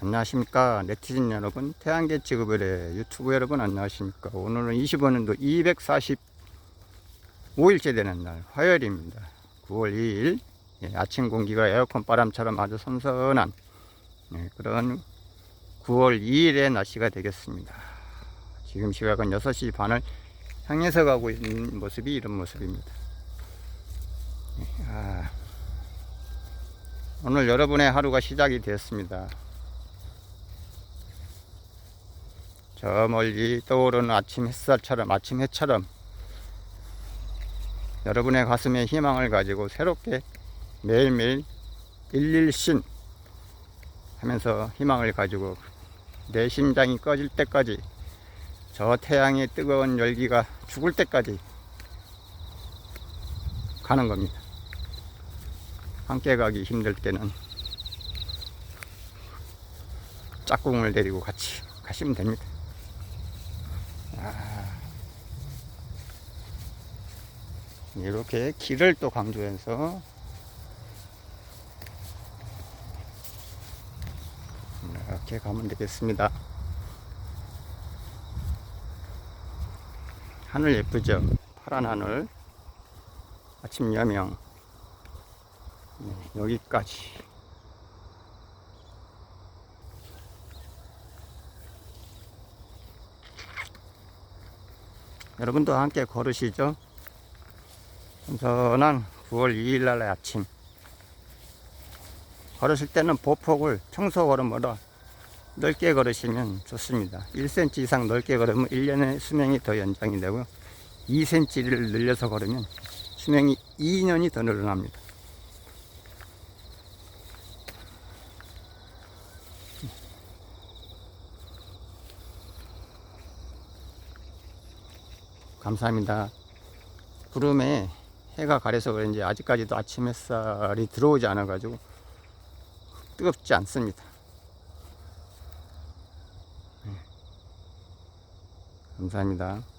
안녕하십니까. 네티즌 여러분 태양계 지구별의 유튜브 여러분 안녕하십니까. 오늘은 25년도 245일째 되는 날 화요일입니다. 9월 2일 예, 아침 공기가 에어컨 바람처럼 아주 선선한 예, 그런 9월 2일의 날씨가 되겠습니다. 지금 시각은 6시 반을 향해서 가고 있는 모습이 이런 모습입니다. 예, 아, 오늘 여러분의 하루가 시작이 되었습니다 저 멀리 떠오르는 아침 햇살처럼 아침 해처럼 여러분의 가슴에 희망을 가지고 새롭게 매일매일 일일신 하면서 희망을 가지고 내 심장이 꺼질 때까지 저 태양의 뜨거운 열기가 죽을 때까지 가는 겁니다. 함께 가기 힘들 때는 짝꿍을 데리고 같이 가시면 됩니다. 이렇게 길을 또 강조해서 이렇게 가면 되겠습니다. 하늘 예쁘죠? 파란 하늘. 아침 야명. 네, 여기까지. 여러분도 함께 걸으시죠? 선선한 9월 2일 날 아침. 걸으실 때는 보폭을 청소 걸음보다 넓게 걸으시면 좋습니다. 1cm 이상 넓게 걸으면 1년의 수명이 더 연장이 되고 2cm를 늘려서 걸으면 수명이 2년이 더 늘어납니다 감사합니다 구름에 해가 가려서 그런지 아직까지도 아침 햇살이 들어오지 않아 가지고 뜨겁지 않습니다. 네. 감사합니다.